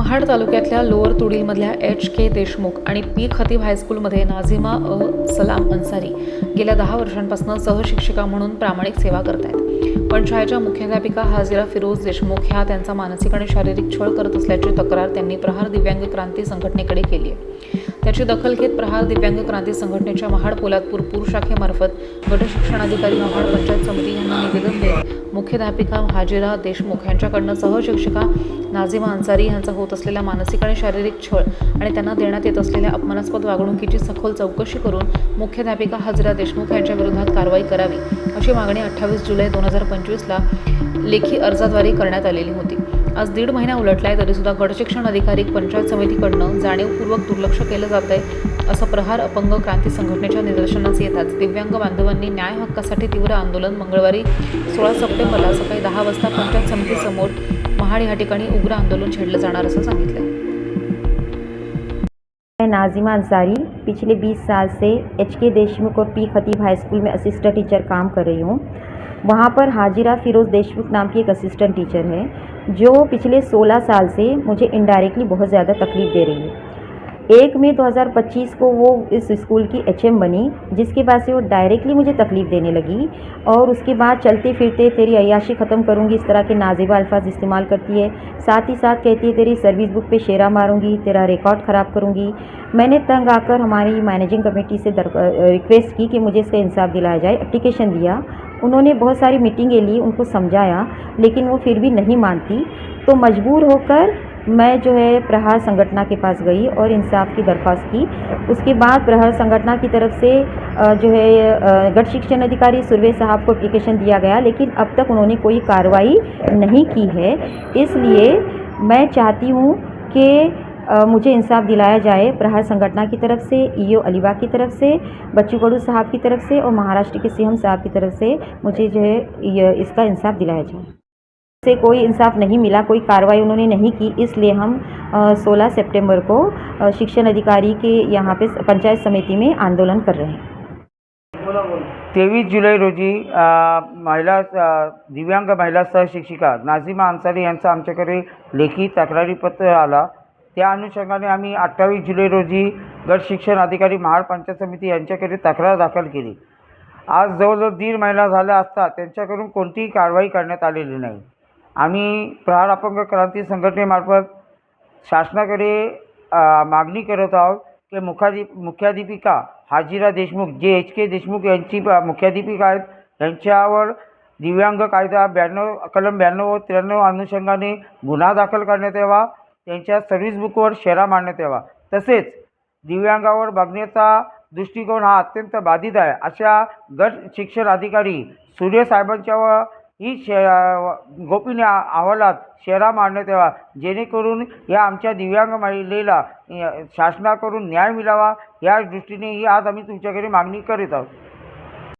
महाड तालुक्यातल्या लोअर तुडीलमधल्या H K Deshmukh आणि पी खतीब हायस्कूलमध्ये नाझिमा अ सलाम अन्सारी गेल्या दहा वर्षांपासून सहशिक्षिका म्हणून प्रामाणिक सेवा करत आहेत पण शाळेच्या मुख्याध्यापिका हाजिरा फिरोज देशमुख ह्या त्यांचा मानसिक आणि शारीरिक छळ करत असल्याची तक्रार त्यांनी प्रहार दिव्यांग क्रांती संघटनेकडे केली आहे त्याची दखल घेत प्रहार दिव्यांग क्रांती संघटनेच्या महाड पोलादपूर पूर शाखेमार्फत गटशिक्षणाधिकारी महाड पंचायत समिती यांना निवेदन देत मुख्याध्यापिका हाजिरा देशमुख यांच्याकडनं सहशिक्षिका नाझिमा अन्सारी यांचा होत असलेला मानसिक आणि शारीरिक छळ आणि त्यांना देण्यात येत असलेल्या अपमानास्पद वागणुकीची सखोल चौकशी करून मुख्याध्यापिका हाजिरा देशमुख यांच्या विरोधात कारवाई करावी अशी मागणी अठ्ठावीस जुलै दोन हजार पंचवीसला लेखी अर्जाद्वारे करण्यात आलेली होती. आज दीड महिना उलटलाय तरीसुद्धा गटशिक्षण अधिकारी पंचायत समितीकडनं जाणीवपूर्वक दुर्लक्ष केलं जात आहे असं प्रहार अपंग क्रांती संघटनेच्या निदर्शनास येतात. दिव्यांग बांधवांनी न्याय हक्कासाठी तीव्र आंदोलन मंगळवारी सोळा सप्टेंबरला सकाळी दहा वाजता पंचायत समितीसमोर महाड या ठिकाणी उग्र आंदोलन छेडलं जाणार असं सांगितलं नाजिमा अंसारी पिछले 20 साल से एच के देशमुख और पी खतीब हाई स्कूल में असिस्टेंट टीचर काम कर रही हूँ। वहाँ पर हाजिरा फिरोज़ देशमुख नाम की एक असिस्टेंट टीचर है। जो पिछले 16 साल से मुझे इनडायरेक्टली बहुत ज़्यादा तकलीफ़ दे रही है। एक मई 2025 को वो इस स्कूल की एचएम बनी, जिसके बाद से वो डायरेक्टली मुझे तकलीफ़ देने लगी और उसके बाद चलते फिरते तेरी अयाशी ख़त्म करूँगी, इस तरह के नाजिबा अल्फाज इस्तेमाल करती है। साथ ही साथ कहती है, तेरी सर्विस बुक पे शेरा मारूँगी, तेरा रिकॉर्ड ख़राब करूँगी। मैंने तंग आकर हमारी मैनेजिंग कमेटी से रिक्वेस्ट की कि मुझे इसका इंसाफ दिलाया जाए एप्लीकेशन दिया उन्होंने बहुत सारी मीटिंगें ली, उनको समझाया, लेकिन वो फिर भी नहीं मानती। तो मजबूर होकर मैं जो है प्रहार संगठना के पास गई और इंसाफ की दरख्वास्त की। उसके बाद प्रहार संगठना की तरफ़ से जो है गट शिक्षण अधिकारी सुरवे साहब को एप्लीकेशन दिया गया, लेकिन अब तक उन्होंने कोई कार्रवाई नहीं की है। इसलिए मैं चाहती हूँ कि मुझे इंसाफ दिलाया जाए प्रहार संगठना की तरफ से ईओ अलीबाग की तरफ से बच्चू गड़ू साहब की तरफ से और महाराष्ट्र के सीएम साहब की तरफ से मुझे जो है इसका इंसाफ दिलाया जाए। से कोई इंसाफ नहीं मिला कोई कार्रवाई उन्होंने नहीं की इसलिए हम अ, 16 सितंबर को शिक्षण अधिकारी के यहाँ पे पंचायत समिति में आंदोलन कर रहे हैं। तेवीस जुलै रोजी महिला दिव्यांग महिला सहशिक्षिका नाझिमा अन्सारी यांचा आमच्याकडे लेखी तक्रारीपत्र आला. त्या अनुषंगाने आम्ही अठ्ठावीस जुलै रोजी गट शिक्षण अधिकारी महाड पंचायत समिती यांच्याकडे तक्रार दाखल केली. आज जवळजवळ दीड महिना झाला असता त्यांच्याकडून कोणतीही कारवाई करण्यात आलेली नाही. आम्ही प्रहार अपंग क्रांती संघटनेमार्फत शासनाकडे मागणी करत आहोत की मुखाधी मुख्याधिपिका हाजिरा देशमुख जे एच के देशमुख यांची मुख्याधिपिका आहेत यांच्यावर दिव्यांग कायदा ब्याण्णव कलम ब्याण्णव व त्र्याण्णव अनुषंगाने गुन्हा दाखल करण्यात यावा. त्यांच्या सर्व्हिस बुकवर शेरा मांडण्यात यावा. तसेच दिव्यांगावर बघण्याचा दृष्टिकोन हा अत्यंत बाधित आहे. अशा गट शिक्षण अधिकारी सूर्य साहेबांच्या ही शे गोपनीय अहवालात शेरा मांडण्यात यावा. जेणेकरून या आमच्या दिव्यांग महिलेला शासनाकडून न्याय मिळावा. या दृष्टीने ही आज आम्ही तुमच्याकडे मागणी करीत आहोत.